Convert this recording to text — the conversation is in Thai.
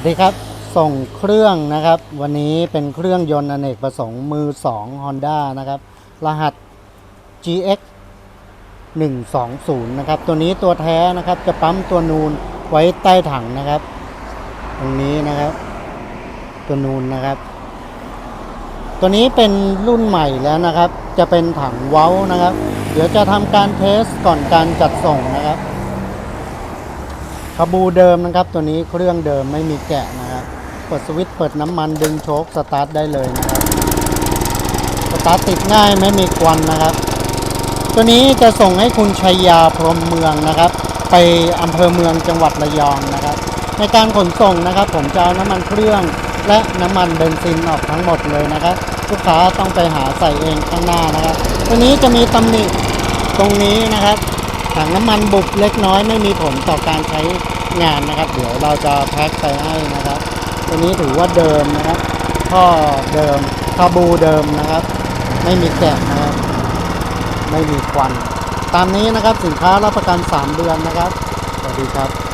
วัสดีครับ ส่งเครื่องนะครับ วันนี้เป็นเครื่องยนต์อเนกประสงค์มือ 2 Honda นะครับ รหัส GX 120 นะครับ ตัวนี้ตัวแท้นะครับ จะปั๊มตัวนูนไว้ใต้ถังนะครับ ตรงนี้นะครับ ตัวนูนนะครับ ตัวนี้เป็นรุ่นใหม่แล้วนะครับ จะเป็นถังเว้านะครับ เดี๋ยวจะทำการเทสก่อนการจัดส่งนะครับ คาบูเดิมนะครับ ตัวนี้เครื่องเดิมไม่มีแกะนะครับเปิดสวิตช์เปิดน้ำมันดึงโชคสตาร์ทได้เลยนะครับสตาร์ทติดง่ายไม่มีควันนะครับ ตัวนี้จะส่งให้คุณชัยยาพรมเมืองนะครับ ไปอำเภอเมืองจังหวัดระยองนะครับ ในการขนส่งนะครับ ผมจะเอาน้ำมันเครื่องและน้ำมันเบนซินออกทั้งหมดเลยนะครับลูกค้าต้องไปหาใส่เองข้างหน้านะครับ ตัวนี้จะมีตำหนิตรงนี้นะครับ ถังน้ำมันบุบเล็กน้อยไม่มีผลต่อการใช้งานนะครับ เดี๋ยวเราจะแพ็คไปให้นะครับตัวนี้ถือว่าเดิมนะครับท่อเดิมคาบูเดิมนะครับ ไม่มีแกะนะครับไม่มีควัน ตามนี้นะครับสินค้ารับประกัน 3 เดือนนะครับสวัสดีครับ